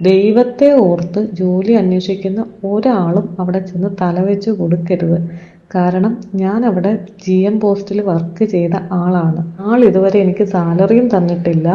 ദൈവത്തെ ഓർത്ത് ജോലി അന്വേഷിക്കുന്ന ഒരാളും അവിടെ ചെന്ന് തലവെച്ച് കൊടുക്കരുത്. കാരണം ഞാൻ അവിടെ ജി എം പോസ്റ്റിൽ വർക്ക് ചെയ്ത ആളാണ്. ആൾ ഇതുവരെ എനിക്ക് സാലറിയും തന്നിട്ടില്ല.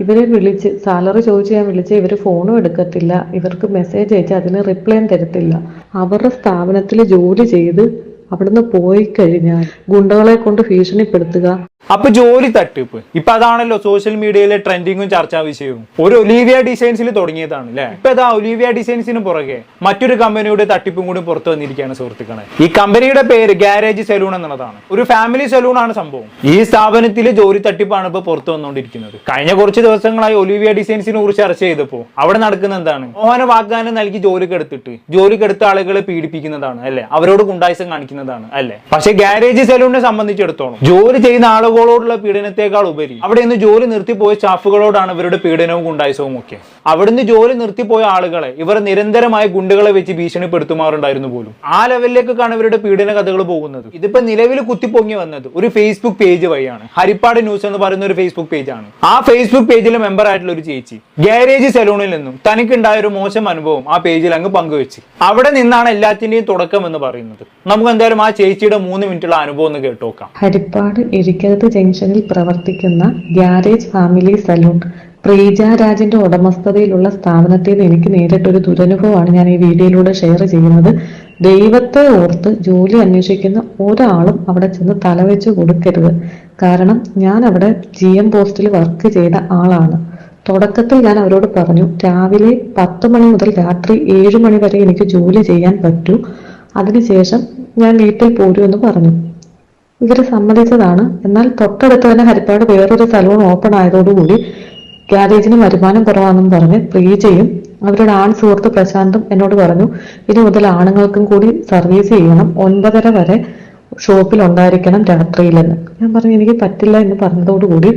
ഇവരെ വിളിച്ച് സാലറി ചോദിച്ച് ഞാൻ വിളിച്ച് ഇവർ ഫോണും എടുക്കത്തില്ല. ഇവർക്ക് മെസ്സേജ് അയച്ച് അതിന് റിപ്ലൈയും തരത്തില്ല. അവരുടെ സ്ഥാപനത്തിൽ ജോലി ചെയ്ത് അവിടുന്ന് പോയി കഴിഞ്ഞാൽ ഗുണ്ടകളെ കൊണ്ട് ഭീഷണിപ്പെടുത്തുക. അപ്പൊ ജോലി തട്ടിപ്പ്. ഇപ്പൊ അതാണല്ലോ സോഷ്യൽ മീഡിയയിലെ ട്രെൻഡിങ്ങും ചർച്ചാ വിഷയവും. ഒരു ഒലീവിയ ഡിസൈൻസിൽ തുടങ്ങിയതാണ് അല്ലെ ഇപ്പൊ ഇതാ ഒലീവിയ ഡിസൈൻസിന് പുറകെ മറ്റൊരു കമ്പനിയുടെ തട്ടിപ്പും കൂടി പുറത്തു വന്നിരിക്കുകയാണ് സുഹൃത്തുക്കളെ. ഈ കമ്പനിയുടെ പേര് ഗാരേജ് സലൂൺ എന്നുള്ളതാണ് ഒരു ഫാമിലി സലൂൺ ആണ് സംഭവം. ഈ സ്ഥാപനത്തിൽ ജോലി തട്ടിപ്പാണ് ഇപ്പൊ പുറത്തു വന്നുകൊണ്ടിരിക്കുന്നത്. കഴിഞ്ഞ കുറച്ച് ദിവസങ്ങളായി ഒലീവിയ ഡിസൈൻസിനെ കുറിച്ച് ചർച്ച ചെയ്തപ്പോ അവിടെ നടക്കുന്ന എന്താണ്? മോഹന വാഗ്ദാനം നൽകി ജോലിക്ക് എടുത്തിട്ട് ജോലിക്ക് എടുത്ത ആളുകളെ പീഡിപ്പിക്കുന്നതാണ് അല്ലെ? അവരോട് ഗുണ്ടായിസം കാണിക്കുന്നതാണ് അല്ലെ? പക്ഷെ ഗാരേജ് സലൂണിനെ സംബന്ധിച്ചിടത്തോളം ജോലി ചെയ്യുന്ന ആളുകളോടുള്ള പീഡനത്തെക്കാൾ ഉപരി അവിടെ നിന്ന് ജോലി നിർത്തിപ്പോയ സ്റ്റാഫുകളോടാണ് ഇവരുടെ പീഡനവും ഗുണ്ടായുസവും ഒക്കെ. അവിടുന്ന് ജോലി നിർത്തിപ്പോയ ആളുകളെ ഇവർ നിരന്തരമായി ഗുണ്ടുകളെ വെച്ച് ഭീഷണിപ്പെടുത്തുമാറുണ്ടായിരുന്നു പോലും. ആ ലെവലിലേക്കാണ് ഇവരുടെ പീഡന കഥകൾ പോകുന്നത്. ഇതിപ്പോ നിലവിൽ കുത്തിപ്പൊങ്ങി വന്നത് ഒരു ഫേസ്ബുക്ക് പേജ് വഴിയാണ്. ഹരിപ്പാട് ന്യൂസ് എന്ന് പറയുന്ന ഒരു ഫേസ്ബുക്ക് പേജാണ് ആ ഫേസ്ബുക്ക് പേജിലെ മെമ്പർ ആയിട്ടുള്ള ഒരു ചേച്ചി ഗാരേജ് സലൂണിൽ നിന്നും തനിക്കുണ്ടായ ഒരു മോശം അനുഭവം ആ പേജിൽ അങ്ങ് പങ്കുവെച്ച്. അവിടെ നിന്നാണ് എല്ലാത്തിന്റെയും തുടക്കം എന്ന് പറയുന്നത്. നമുക്ക് എന്തായാലും ആ ചേച്ചിയുടെ മൂന്ന് മിനിറ്റുള്ള അനുഭവം ഒന്ന് കേട്ടോക്കാം ഹരിപ്പാട് ഇരിക്കത്ത് ജംഗ്ഷനിൽ പ്രവർത്തിക്കുന്ന ഗ്യാരേജ് ഫാമിലി സലൂൺ? പ്രീജ രാജിന്റെ ഉടമസ്ഥതയിലുള്ള സ്ഥാപനത്തിൽ നിന്ന് എനിക്ക് നേരിട്ടൊരു ദുരനുഭവമാണ് ഞാൻ ഈ വീഡിയോയിലൂടെ ഷെയർ ചെയ്യുന്നത്. ദൈവത്തെ ഓർത്ത് ജോലി അന്വേഷിക്കുന്ന ഒരാളും അവിടെ ചെന്ന് തലവെച്ച് കൊടുക്കരുത്. കാരണം ഞാൻ അവിടെ ജി എം പോസ്റ്റിൽ വർക്ക് ചെയ്ത ആളാണ്. തുടക്കത്തിൽ ഞാൻ അവരോട് പറഞ്ഞു രാവിലെ പത്ത് മണി മുതൽ രാത്രി ഏഴ് മണി വരെ എനിക്ക് ജോലി ചെയ്യാൻ പറ്റൂ. അതിനുശേഷം ഞാൻ വീട്ടിൽ പോരൂ എന്ന് പറഞ്ഞു. ഇവർ സമ്മതിച്ചതാണ്. എന്നാൽ തൊട്ടടുത്ത് തന്നെ ഹരിപ്പാട് വേറൊരു സലൂൺ ഓപ്പൺ ആയതോടുകൂടി ഗ്യാരേജിന് വരുമാനം കുറവാണെന്നും പറഞ്ഞ് പ്രീജയും അവരുടെ ആൺ സുഹൃത്ത് പ്രശാന്തും എന്നോട് പറഞ്ഞു ഇനി മുതൽ ആണുങ്ങൾക്കും കൂടി സർവീസ് ചെയ്യണം. ഒൻപതര വരെ ഷോപ്പിൽ ഉണ്ടായിരിക്കണം രാത്രിയിലെന്ന്. ഞാൻ പറഞ്ഞു എനിക്ക് പറ്റില്ല എന്ന് പറഞ്ഞതോടുകൂടി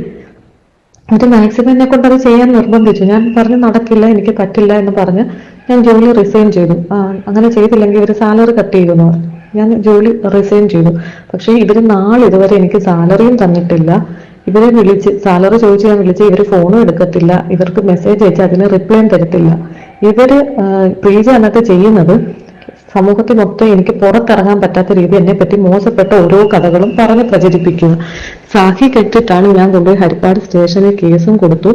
അത് മാക്സിമം എന്നെ കൊണ്ട് അത് ചെയ്യാൻ നിർബന്ധിച്ചു. ഞാൻ പറഞ്ഞു നടക്കില്ല എനിക്ക് പറ്റില്ല എന്ന് പറഞ്ഞ് ഞാൻ ജോലി റിസൈൻ ചെയ്തു. അങ്ങനെ ചെയ്തില്ലെങ്കിൽ ഇവർ സാലറി കട്ട് ചെയ്യുമെന്ന് പറഞ്ഞു. ഞാൻ ജോലി റിസൈൻ ചെയ്തു. പക്ഷേ ഇവർ നാളിതുവരെ എനിക്ക് സാലറിയും തന്നിട്ടില്ല. ഇവരെ വിളിച്ച് സാലറി ചോദിച്ച് ഞാൻ വിളിച്ച് ഇവർ ഫോണും എടുക്കത്തില്ല. ഇവർക്ക് മെസ്സേജ് അയച്ച് അതിന് റിപ്ലൈയും തരത്തില്ല. പ്രീജ അന്നത്തെ ചെയ്യുന്നത് സമൂഹത്തിൽ മൊത്തം എനിക്ക് പുറത്തിറങ്ങാൻ പറ്റാത്ത രീതി എന്നെ പറ്റി മോശപ്പെട്ട ഓരോ കഥകളും പറഞ്ഞ് പ്രചരിപ്പിക്കുക. സാഹി കെട്ടിട്ടാണ് ഞാൻ കൊണ്ടുപോയി ഹരിപ്പാട് സ്റ്റേഷനിൽ കേസും കൊടുത്തു.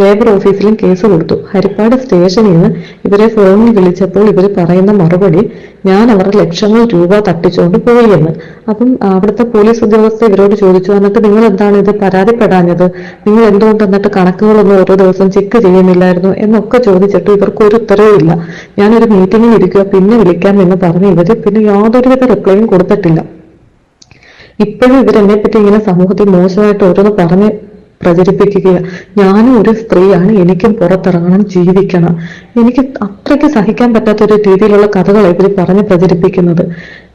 ലേബർ ഓഫീസിലും കേസ് കൊടുത്തു. ഹരിപ്പാട് സ്റ്റേഷനിൽ നിന്ന് ഇവരെ ഫോണിൽ വിളിച്ചപ്പോൾ ഇവർ പറയുന്ന മറുപടി ഞാൻ അവരുടെ ലക്ഷങ്ങൾ രൂപ തട്ടിച്ചുകൊണ്ട് പോയി എന്ന്. അപ്പം അവിടുത്തെ പോലീസ് ഉദ്യോഗസ്ഥ ഇവരോട് ചോദിച്ചു. എന്നിട്ട് നിങ്ങൾ എന്താണ് ഇത് പരാതിപ്പെടാഞ്ഞത്? നിങ്ങൾ എന്തുകൊണ്ട് എന്നിട്ട് കണക്കുകളൊന്നും ഓരോ ദിവസം ചെക്ക് ചെയ്യുന്നില്ലായിരുന്നു? എന്നൊക്കെ ചോദിച്ചിട്ട് ഇവർക്ക് ഒരു ഉത്തരവും ഇല്ല. ഞാനൊരു മീറ്റിംഗിൽ ഇരിക്കുക പിന്നെ വിളിക്കാം എന്ന് പറഞ്ഞ് ഇവർ പിന്നെ യാതൊരുവിധ റിപ്ലൈയും കൊടുത്തിട്ടില്ല. ഇപ്പോഴും ഇവരെന്നെ പറ്റി ഇങ്ങനെ സമൂഹത്തിൽ മോശമായിട്ട് ഓരോന്ന് പറഞ്ഞ് പ്രചരിപ്പിക്കുക ഞാനും ഒരു സ്ത്രീയാണ് എനിക്കും പുറത്തിറങ്ങണം ജീവിക്കണം. എനിക്ക് അത്രയ്ക്ക് സഹിക്കാൻ പറ്റാത്ത ഒരു രീതിയിലുള്ള കഥകളെ ഇവർ പറഞ്ഞ് പ്രചരിപ്പിക്കുന്നത്.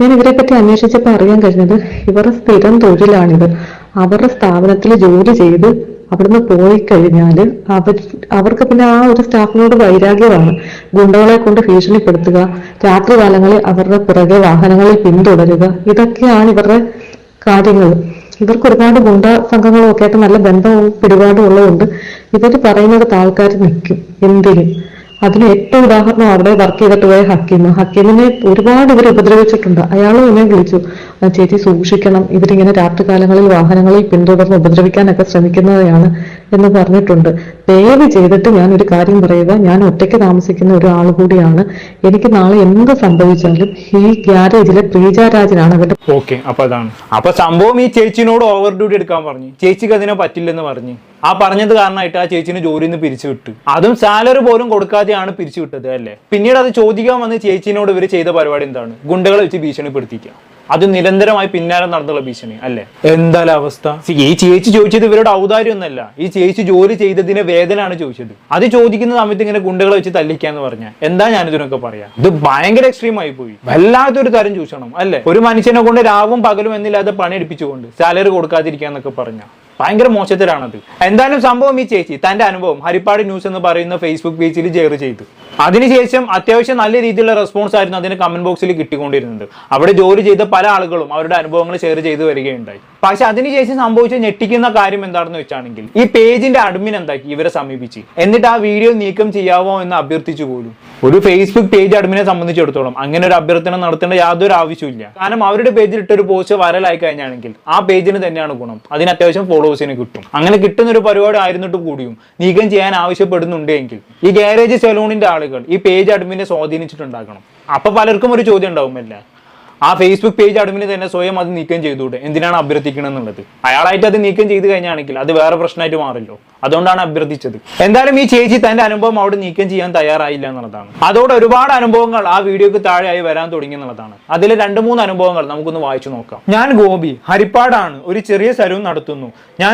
ഞാൻ ഇവരെ പറ്റി അന്വേഷിച്ചപ്പോൾ അറിയാൻ കഴിഞ്ഞത് ഇവരുടെ സ്ഥിരം തൊഴിലാണിത്. അവരുടെ സ്ഥാപനത്തിൽ ജോലി ചെയ്ത് അവിടുന്ന് പോയി കഴിഞ്ഞാൽ അവർ അവർക്ക് പിന്നെ ആ ഒരു സ്റ്റാഫിനോട് വൈരാഗ്യമാണ്. ഗുണ്ടകളെ കൊണ്ട് ഭീഷണിപ്പെടുത്തുക രാത്രികാലങ്ങളിൽ അവരുടെ പുറകെ വാഹനങ്ങളിൽ പിന്തുടരുക ഇതൊക്കെയാണ് ഇവരുടെ കാര്യങ്ങൾ ഇവർക്ക് ഒരുപാട് ഗുണ്ട സംഘങ്ങളും ഒക്കെ ആയിട്ട് നല്ല ബന്ധവും പിടിപാടും ഉള്ളതുകൊണ്ട് ഇവർ പറയുന്നിടത്ത് ആൾക്കാർ നിൽക്കും എന്തിനും? അതിന് ഏറ്റവും ഉദാഹരണം അവിടെ വർക്ക് ചെയ്തിട്ട് പോയ ഹക്കീമ് ഹക്കീമിനെ ഒരുപാട് ഇവർ ഉപദ്രവിച്ചിട്ടുണ്ട്. അയാളും എന്നെ വിളിച്ചു. "ആ, ചേച്ചി സൂക്ഷിക്കണം. ഇവരിങ്ങനെ രാത്രികാലങ്ങളിൽ വാഹനങ്ങളിൽ പിന്തുടർന്ന് ഉപദ്രവിക്കാനൊക്കെ ശ്രമിക്കുന്നതാണ് എന്ന് പറഞ്ഞിട്ടുണ്ട്. ദയവ് ചെയ്തിട്ട് ഞാൻ ഒരു കാര്യം പറയുക. ഞാൻ ഒറ്റയ്ക്ക് താമസിക്കുന്ന ഒരാൾ കൂടിയാണ്. എനിക്ക് നാളെ എന്ത് സംഭവിച്ചാലും ഈ ഗ്യാരേജിലെ പ്രീജാരാജനാണ് അവരുടെ ഓക്കെ അപ്പൊ അതാണ്. അപ്പൊ സംഭവം ഈ ചേച്ചിനോട് ഓവർ ഡ്യൂട്ടി എടുക്കാൻ പറഞ്ഞു. ചേച്ചിക്ക് അതിനെ പറ്റില്ലെന്ന് പറഞ്ഞു. ആ പറഞ്ഞത് കാരണമായിട്ട് ആ ചേച്ചിനെ ജോലിയിൽ നിന്ന് പിരിച്ചു വിട്ടു. അതും സാലറി പോലും കൊടുക്കാതെയാണ് പിരിച്ചു വിട്ടത് അല്ലേ? പിന്നീട് അത് ചോദിക്കാൻ വന്ന് ചേച്ചിനോട് ഇവർ ചെയ്ത പരിപാടി എന്താണ്? ഗുണ്ടകളെ വെച്ച് ഭീഷണിപ്പെടുത്തിക്കുക അത് നിരന്തരമായി പിന്നാലെ നടന്നുള്ള ഭീഷണി അല്ലേ? എന്തായാലും അവസ്ഥ? ഈ ചേച്ചി ചോദിച്ചത് ഇവരുടെ ഔദാര്യം ഒന്നല്ല ഈ ചേച്ചി ജോലി ചെയ്തതിന്റെ വേദനയാണ് ചോദിച്ചത്. അത് ചോദിക്കുന്ന സമയത്ത് ഇങ്ങനെ ഗുണ്ടകളെ വെച്ച് തല്ലിക്കാന്ന് പറഞ്ഞാൽ എന്താ ഞാൻ ഇതിനൊക്കെ പറയാ? ഇത് ഭയങ്കര എക്സ്ട്രീം ആയി പോയി. വല്ലാത്തൊരു തരം ചൂഷണം അല്ലേ? ഒരു മനുഷ്യനെ കൊണ്ട് രാവും പകലും എന്നില്ലാതെ പണി എടുപ്പിച്ചുകൊണ്ട് സാലറി കൊടുക്കാതിരിക്കാന്നൊക്കെ പറഞ്ഞ. ഭയങ്കര മോശത്തിലാണത്. എന്തായാലും സംഭവം ഈ ചേച്ചി തന്റെ അനുഭവം ഹരിപ്പാട് ന്യൂസ് എന്ന് പറയുന്ന ഫേസ്ബുക്ക് പേജിൽ ഷെയർ ചെയ്തു. അതിനുശേഷം അത്യാവശ്യം നല്ല രീതിയിലുള്ള റെസ്പോൺസ് ആയിരുന്നു അതിന് കമന്റ് ബോക്സിൽ കിട്ടിക്കൊണ്ടിരുന്നത്. അവിടെ ജോലി ചെയ്ത പല ആളുകളും അവരുടെ അനുഭവങ്ങൾ ഷെയർ ചെയ്തു വരികയുണ്ടായി. പക്ഷെ അതിനുശേഷം സംഭവിച്ച ഞെട്ടിക്കുന്ന കാര്യം എന്താണെന്ന് വെച്ചാണെങ്കിൽ ഈ പേജിന്റെ അഡ്മിൻ എന്താക്കി? ഇവരെ സമീപിച്ച്. എന്നിട്ട് ആ വീഡിയോ നീക്കം ചെയ്യാവോ എന്ന് അഭ്യർത്ഥിച്ചു പോലും. ഒരു ഫേസ്ബുക്ക് പേജ് അഡ്മിനെ സംബന്ധിച്ചിടത്തോളം അങ്ങനെ ഒരു അഭ്യർത്ഥന നടത്തേണ്ട യാതൊരു ആവശ്യമില്ല കാരണം അവരുടെ പേജിൽ ഇട്ടൊരു പോസ്റ്റ് വൈറലായി കഴിഞ്ഞാണെങ്കിൽ ആ പേജിന് തന്നെയാണ് ഗുണം. അതിന് അത്യാവശ്യം ഫോളോവേഴ്സിന് കിട്ടും. അങ്ങനെ കിട്ടുന്ന ഒരു പരിപാടി ആയിരുന്നിട്ട് കൂടിയും നീക്കം ചെയ്യാൻ ആവശ്യപ്പെടുന്നുണ്ടെങ്കിൽ ഈ ഗാരേജ് സെലൂണിന്റെ ആളുകൾ ഈ പേജ് അഡ്മിനെ സ്വാധീനിച്ചിട്ടുണ്ടാക്കണം അപ്പൊ പലർക്കും ഒരു ചോദ്യം ഉണ്ടാവും അല്ലേ ആ ഫേസ്ബുക്ക് പേജ് അഡ്മിന് തന്നെ സ്വയം അത് നീക്കം ചെയ്തുകൂടെ? എന്തിനാണ് അഭ്യർത്ഥിക്കണം എന്നുള്ളത് അയാളായിട്ട് അത് നീക്കം ചെയ്ത് കഴിഞ്ഞാണെങ്കിൽ അത് വേറെ പ്രശ്നമായിട്ട് മാറില്ലോ. അതുകൊണ്ടാണ് അഭ്യർത്ഥിച്ചത്. എന്തായാലും ഈ ചേച്ചി തന്റെ അനുഭവം അവിടെ നീക്കം ചെയ്യാൻ തയ്യാറായില്ല എന്നുള്ളതാണ്. അതോടെ ഒരുപാട് അനുഭവങ്ങൾ ആ വീഡിയോക്ക് താഴെയായി വരാൻ തുടങ്ങി എന്നുള്ളതാണ്. അതിലെ രണ്ട് മൂന്ന് അനുഭവങ്ങൾ നമുക്കൊന്ന് വായിച്ചു നോക്കാം. ഞാൻ ഗോപി ഹരിപ്പാടാണ്. ഒരു ചെറിയ സലൂൺ നടത്തുന്നു.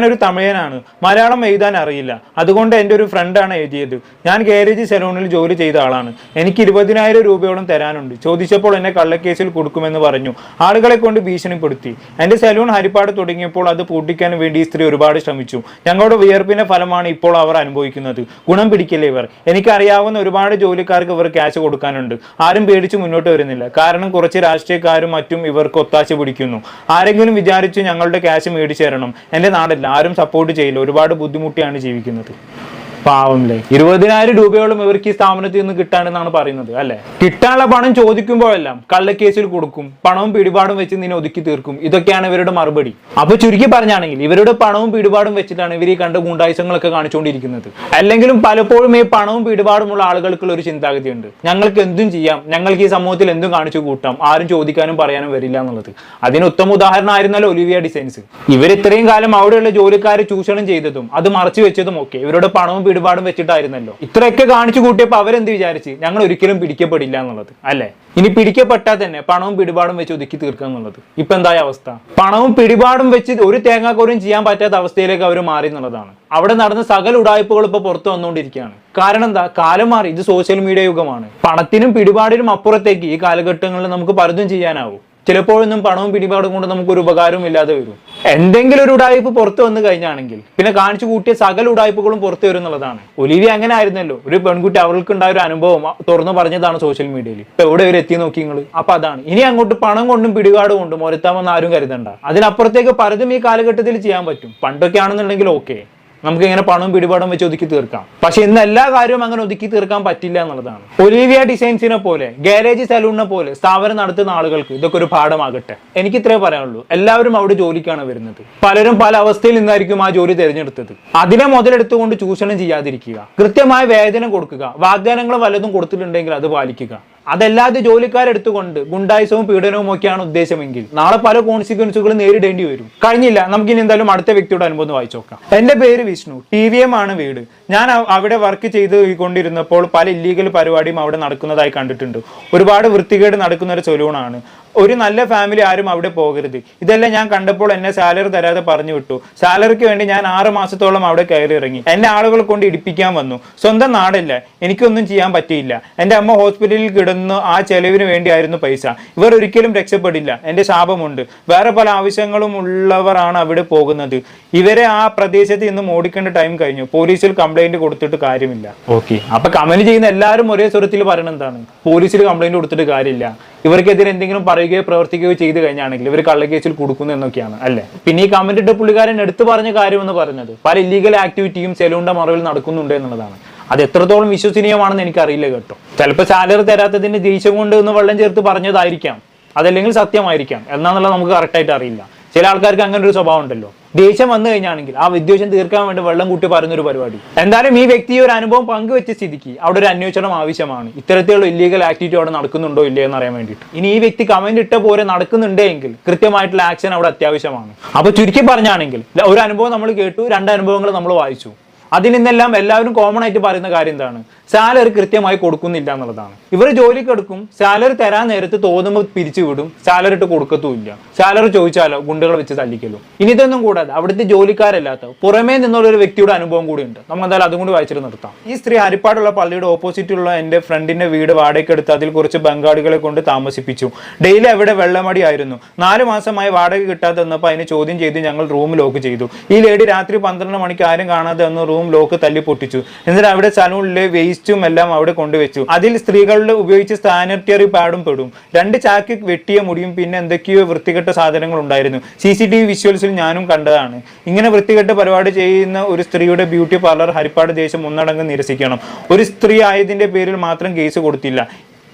ഒരു തമിഴനാണ്. മലയാളം എഴുതാൻ അറിയില്ല. അതുകൊണ്ട് എന്റെ ഒരു ഫ്രണ്ടാണ് എഴുതിയത്. ഞാൻ ഗാരേജ് സലൂണിൽ ജോലി ചെയ്ത ആളാണ്. എനിക്ക് ഇരുപതിനായിരം രൂപയോളം തരാനുണ്ട്. ചോദിച്ചപ്പോൾ എന്നെ കള്ളക്കേസിൽ കൊടുക്കുമെന്ന് പറഞ്ഞു. ആളുകളെ കൊണ്ട് ഭീഷണിപ്പെടുത്തി. എന്റെ സലൂൺ ഹരിപ്പാട് തുടങ്ങിയപ്പോൾ അത് പൂട്ടിക്കാൻ വേണ്ടി സ്ത്രീ ഒരുപാട് ശ്രമിച്ചു. ഞങ്ങളുടെ വിയർപ്പിന്റെ ഫലമാണ് ഇപ്പോൾ അവർ അനുഭവിക്കുന്നത്. ഗുണം പിടിക്കില്ല ഇവർ? എനിക്കറിയാവുന്ന ഒരുപാട് ജോലിക്കാർക്ക് ഇവർ ക്യാഷ് കൊടുക്കാനുണ്ട്. ആരും പേടിച്ച് മുന്നോട്ട് വരുന്നില്ല. കാരണം കുറച്ച് രാഷ്ട്രീയക്കാരും മറ്റും ഇവർക്ക് ഒത്താശ പിടിക്കുന്നു. ആരെങ്കിലും വിചാരിച്ചു ഞങ്ങളുടെ ക്യാഷ് മേടിച്ചു തരണം. എന്റെ നാടല്ല. ആരും സപ്പോർട്ട് ചെയ്യില്ല. ഒരുപാട് ബുദ്ധിമുട്ടിയാണ് ജീവിക്കുന്നത്. പാവംല്ലേ ഇരുപതിനായിരം രൂപയോളം ഇവർക്ക് ഈ സ്ഥാപനത്തിൽ നിന്ന് കിട്ടാണെന്നാണ് പറയുന്നത് അല്ലെ? കിട്ടാനുള്ള പണം ചോദിക്കുമ്പോഴെല്ലാം കള്ളക്കേസിൽ കൊടുക്കും പണവും പിടിപാടും വെച്ച് നിന്നെ ഒതുക്കി തീർക്കും. ഇതൊക്കെയാണ് ഇവരുടെ മറുപടി. അപ്പൊ ചുരുക്കി പറഞ്ഞാണെങ്കിൽ ഇവരുടെ പണവും പിടിപാടും വെച്ചിട്ടാണ് ഇവർ ഈ കണ്ട ഗുണ്ടായുസങ്ങളൊക്കെ കാണിച്ചുകൊണ്ടിരിക്കുന്നത്. അല്ലെങ്കിലും പലപ്പോഴും ഈ പണവും പിടിപാടുമുള്ള ആളുകൾക്കുള്ള ഒരു ചിന്താഗതി ഉണ്ട് ഞങ്ങൾക്ക് എന്തും ചെയ്യാം ഞങ്ങൾക്ക് ഈ സമൂഹത്തിൽ എന്തും കാണിച്ചു കൂട്ടാം ആരും ചോദിക്കാനും പറയാനും വരില്ല എന്നുള്ളത്. അതിന് ഉത്തമ ഉദാഹരണമായിരുന്നല്ലോ ഒലിവിയ ഡിസൈൻസ്. ഇവർ ഇത്രയും കാലം അവിടെയുള്ള ജോലിക്കാരെ ചൂഷണം ചെയ്തതും അത് മറച്ചു വെച്ചതും ഒക്കെ ഇവരുടെ പണവും പിടിപാടും വെച്ചിട്ടായിരുന്നല്ലോ. ഇത്രയൊക്കെ കാണിച്ചു കൂട്ടിയപ്പോൾ അവരെന്ത് വിചാരിച്ച്? ഞങ്ങൾ ഒരിക്കലും പിടിക്കപ്പെടില്ല എന്നുള്ളത് അല്ലേ? ഇനി പിടിക്കപ്പെട്ടാൽ തന്നെ പണവും പിടിപാടും വെച്ച് ഒതുക്കി തീർക്കുക എന്നുള്ളത്. ഇപ്പൊ എന്തായ അവസ്ഥ? പണവും പിടിപാടും വെച്ച് ഒരു തേങ്ങാക്കോരും ചെയ്യാൻ പറ്റാത്ത അവസ്ഥയിലേക്ക് അവർ മാറി എന്നുള്ളതാണ്. അവിടെ നടന്ന സകല ഉടായ്പകൾ ഇപ്പൊ പുറത്തു വന്നുകൊണ്ടിരിക്കുകയാണ്. കാരണം എന്താ? കാലം മാറി. ഇത് സോഷ്യൽ മീഡിയ യുഗമാണ്. പണത്തിനും പിടിപാടിനും അപ്പുറത്തേക്ക് ഈ കാലഘട്ടങ്ങളിൽ നമുക്ക് പലതും ചെയ്യാനാവും. ചിലപ്പോഴൊന്നും പണവും പിടിപാടും കൊണ്ട് നമുക്കൊരു ഉപകാരവും ഇല്ലാതെ വരും. എന്തെങ്കിലും ഒരു ഉടായ്പ പുറത്തു വന്നു കഴിഞ്ഞാണെങ്കിൽ പിന്നെ കാണിച്ചു കൂട്ടിയ സകല ഉടായ്പകളും പുറത്തു വരും എന്നുള്ളതാണ്. ഒലിവി അങ്ങനെ ആയിരുന്നല്ലോ. ഒരു പെൺകുട്ടി അവൾക്ക് ഉണ്ടായ ഒരു അനുഭവം തുറന്നു പറഞ്ഞതാണ് സോഷ്യൽ മീഡിയയിൽ ഇപ്പൊ എവിടെ ഒരു എത്തി നോക്കി നിങ്ങൾ അപ്പൊ അതാണ്. ഇനി അങ്ങോട്ട് പണം കൊണ്ടും പിടിപാട് കൊണ്ടും ഒരുത്താമെന്ന് ആരും കരുതണ്ട. അതിനപ്പുറത്തേക്ക് പലതും ഈ കാലഘട്ടത്തിൽ ചെയ്യാൻ പറ്റും. പണ്ടൊക്കെ ആണെന്നുണ്ടെങ്കിൽ ഓക്കെ നമുക്ക് ഇങ്ങനെ പണവും പിടിപാടും വെച്ച് ഒതുക്കി തീർക്കാം. പക്ഷെ ഇന്ന് എല്ലാ കാര്യവും അങ്ങനെ ഒതുക്കി തീർക്കാൻ പറ്റില്ല എന്നുള്ളതാണ്. ഒലീവിയ ഡിസൈൻസിനെ പോലെ ഗാരേജ് സലൂണിനെ പോലെ സ്ഥാപനം നടത്തുന്ന ആളുകൾക്ക് ഇതൊക്കെ ഒരു പാഠമാകട്ടെ. എനിക്ക് ഇത്രേ പറയാനുള്ളൂ. എല്ലാവരും അവിടെ ജോലിക്കാണ് വരുന്നത്. പലരും പല അവസ്ഥയിൽ നിന്നായിരിക്കും ആ ജോലി തിരഞ്ഞെടുത്തത്. അതിനെ മുതലെടുത്തുകൊണ്ട് ചൂഷണം ചെയ്യാതിരിക്കുക. കൃത്യമായ വേതനം കൊടുക്കുക. വാഗ്ദാനങ്ങൾ വല്ലതും കൊടുത്തിട്ടുണ്ടെങ്കിൽ അത് പാലിക്കുക. അതല്ലാതെ ജോലിക്കാരെടുത്തുകൊണ്ട് ഗുണ്ടായുസവും പീഡനവും ഒക്കെയാണ് ഉദ്ദേശമെങ്കിൽ നാളെ പല കോൺസിക്വൻസുകളും നേരിടേണ്ടി വരും. കഴിഞ്ഞില്ല നമുക്ക് ഇനി എന്തായാലും അടുത്ത വ്യക്തിയുടെ അനുഭവം വായിച്ചു നോക്കാം. എന്റെ പേര് വിഷ്ണു ടി വി എം ആണ് വീട്. ഞാൻ അവിടെ വർക്ക് ചെയ്ത് കൊണ്ടിരുന്നപ്പോൾ പല ഇല്ലീഗൽ പരിപാടിയും അവിടെ നടക്കുന്നതായി കണ്ടിട്ടുണ്ട്. ഒരുപാട് വൃത്തികേട് നടക്കുന്ന ഒരു സൊലൂണാണ് ഒരു നല്ല ഫാമിലി ആരും അവിടെ പോകരുത്. ഇതെല്ലാം ഞാൻ കണ്ടപ്പോൾ എന്നെ സാലറി തരാതെ പറഞ്ഞു വിട്ടു. സാലറിക്ക് വേണ്ടി ഞാൻ ആറ് മാസത്തോളം അവിടെ കയറി ഇറങ്ങി എന്നെ ആളുകൾ കൊണ്ട് ഇടിപ്പിക്കാൻ വന്നു. സ്വന്തം നാടല്ല. എനിക്കൊന്നും ചെയ്യാൻ പറ്റിയില്ല. എന്റെ അമ്മ ഹോസ്പിറ്റലിൽ കിടന്ന് ആ ചെലവിന് വേണ്ടിയായിരുന്നു പൈസ. ഇവർ ഒരിക്കലും രക്ഷപ്പെടില്ല. എന്റെ ശാപമുണ്ട്. വേറെ പല ആവശ്യങ്ങളും ഉള്ളവരാണ് അവിടെ പോകുന്നത്. ഇവരെ ആ പ്രദേശത്ത് നിന്ന് ഓടിക്കേണ്ട ടൈം കഴിഞ്ഞു. പോലീസിൽ കംപ്ലൈന്റ് കൊടുത്തിട്ട് കാര്യമില്ല. ഓക്കെ അപ്പൊ കമന്റ് ചെയ്യുന്ന എല്ലാവരും ഒരേ സ്വരത്തിൽ പറയണെന്താണ് പോലീസിൽ കംപ്ലൈന്റ് കൊടുത്തിട്ട് കാര്യമില്ല. ഇവർക്കെതിരെ എന്തെങ്കിലും പറയുകയോ പ്രവർത്തിക്കുകയോ ചെയ്തു കഴിഞ്ഞാണെങ്കിൽ ഇവർ കള്ളക്കേസിൽ കൊടുക്കുന്നു എന്നൊക്കെയാണ് അല്ലേ? പിന്നെ ഈ കമന്റ് ഇട്ട പുള്ളിക്കാരൻ എടുത്തു പറഞ്ഞ കാര്യം എന്ന് പറഞ്ഞത് പല ഇല്ലീഗൽ ആക്ടിവിറ്റിയും സെലൂണിന്റെ മറവിൽ നടക്കുന്നുണ്ട് എന്നുള്ളതാണ്. അത് എത്രത്തോളം വിശ്വസനീയമാണെന്ന് എനിക്കറിയില്ല കേട്ടോ. ചിലപ്പോൾ സാലറി തരാത്തതിന്റെ ദേഷ്യം കൊണ്ട് എന്ന് വെള്ളം ചേർത്ത് പറഞ്ഞതായിരിക്കാം അതല്ലെങ്കിൽ സത്യമായിരിക്കാം. എന്നാന്നുള്ളത് നമുക്ക് കറക്റ്റായിട്ട് അറിയില്ല. ചില ആൾക്കാർക്ക് അങ്ങനെ ഒരു സ്വഭാവം ഉണ്ടല്ലോ ദേഷ്യം വന്നു കഴിഞ്ഞാണെങ്കിൽ ആ വിദ്വേഷം തീർക്കാൻ വേണ്ടി വെള്ളം കൂട്ടി പറയുന്ന ഒരു പരിപാടി. എന്തായാലും ഈ വ്യക്തി ഒരു അനുഭവം പങ്കുവെച്ച സ്ഥിതിക്ക് അവിടെ ഒരു അന്വേഷണം ആവശ്യമാണ്. ഇത്തരത്തിലുള്ള ഇല്ലീഗൽ ആക്ടിവിറ്റി അവിടെ നടക്കുന്നുണ്ടോ ഇല്ലേ എന്ന് അറിയാൻ വേണ്ടിയിട്ട്. ഇനി ഈ വ്യക്തി കമന്റ് ഇട്ട പോലെ നടക്കുന്നുണ്ടെങ്കിൽ കൃത്യമായിട്ടുള്ള ആക്ഷൻ അവിടെ അത്യാവശ്യമാണ്. അപ്പൊ ചുരുക്കി പറഞ്ഞാണെങ്കിൽ ഒരു അനുഭവം നമ്മൾ കേട്ടു രണ്ട് അനുഭവങ്ങൾ നമ്മൾ വായിച്ചു. അതിൽ നിന്നെല്ലാം എല്ലാവരും കോമൺ ആയിട്ട് പറയുന്ന കാര്യം എന്താണ്? സാലറി കൃത്യമായി കൊടുക്കുന്നില്ല എന്നുള്ളതാണ്. ഇവർ ജോലിക്ക് എടുക്കും സാലറി തരാൻ നേരത്ത് തോന്നുമ്പോൾ പിരിച്ചു വിടും സാലറി ഇട്ട് കൊടുക്കത്തുമില്ല. സാലറി ചോദിച്ചാലോ ഗുണ്ടുകൾ വെച്ച് തല്ലിക്കലും. ഇനി ഇതൊന്നും കൂടാതെ അവിടുത്തെ ജോലിക്കാരല്ലാത്ത പുറമേ നിന്നുള്ള ഒരു വ്യക്തിയുടെ അനുഭവം കൂടി ഉണ്ട്. നമ്മൾ എന്തായാലും അതും കൂടി വായിച്ചിട്ട് നിർത്താം. ഈ സ്ത്രീ ഹരിപ്പാടുള്ള പള്ളിയുടെ ഓപ്പോസിറ്റുള്ള എന്റെ ഫ്രണ്ടിന്റെ വീട് വാടകയ്ക്ക് എടുത്ത് അതിൽ കുറച്ച് ബംഗാളികളെ കൊണ്ട് താമസിപ്പിച്ചു. ഡെയിലി അവിടെ വെള്ളമടി ആയിരുന്നു. നാല് മാസമായി വാടക കിട്ടാതെ വന്നപ്പോൾ അതിനെ ചോദ്യം ചെയ്ത് ഞങ്ങൾ റൂം ലോക്ക് ചെയ്തു. ഈ ലേഡി രാത്രി പന്ത്രണ്ട് മണിക്ക് ആരും കാണാതെ വന്ന് റൂം ലോക്ക് തല്ലി പൊട്ടിച്ചു. എന്നിട്ട് അവിടെ സലൂണിലെ വേസ്റ്റും എല്ലാം അവിടെ കൊണ്ടുവച്ചു. അതിൽ സ്ത്രീകളുടെ ഉപയോഗിച്ച സാനിറ്ററി പാഡും പെടും. രണ്ട് ചാക്ക് വെട്ടിയ മുടിയും പിന്നെ എന്തൊക്കെയോ വൃത്തികെട്ട സാധനങ്ങൾ ഉണ്ടായിരുന്നു. സി സി ടി വി വിഷ്വൽസിൽ ഞാനും കണ്ടതാണ്. ഇങ്ങനെ വൃത്തികെട്ട പരിപാടി ചെയ്യുന്ന ഒരു സ്ത്രീയുടെ ബ്യൂട്ടി പാർലർ ഹരിപ്പാട് ദേശം ഒന്നടങ്കം നിരസിക്കണം. ഒരു സ്ത്രീ ആയതിന്റെ പേരിൽ മാത്രം കേസ് കൊടുത്തില്ല.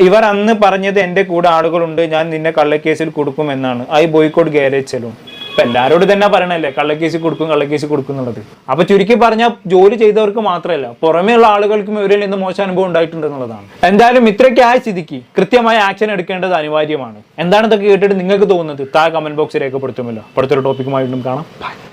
ഇവർ അന്ന് പറഞ്ഞത് എന്റെ കൂടെ ആളുകളുണ്ട് ഞാൻ നിന്നെ കള്ളക്കേസിൽ കൊടുക്കും എന്നാണ് ഐ ബോയ്ക്കോട്ട് ഗാരേജ് ചെലും ഇപ്പൊ എല്ലാവരോടും തന്നെ പറയണല്ലേ? കള്ളക്കേസിൽ കൊടുക്കും കള്ളക്കേസിൽ കൊടുക്കും എന്നുള്ളത്. അപ്പൊ ചുരുക്കി പറഞ്ഞാൽ ജോലി ചെയ്തവർക്ക് മാത്രമല്ല പുറമേയുള്ള ആളുകൾക്കും ഇവരിൽ നിന്ന് മോശം അനുഭവം ഉണ്ടായിട്ടുണ്ട് എന്നുള്ളതാണ്. എന്തായാലും ഇത്രയ്ക്ക് ആയ സ്ഥിതിക്ക് കൃത്യമായ ആക്ഷൻ എടുക്കേണ്ടത് അനിവാര്യമാണ്. എന്താണ് ഇതൊക്കെ കേട്ടിട്ട് നിങ്ങൾക്ക് തോന്നുന്നത്? താ കമന്റ് ബോക്സിൽ രേഖപ്പെടുത്തുമല്ലോ. അടുത്തൊരു ടോപ്പിക്കുമായിട്ടും കാണാം.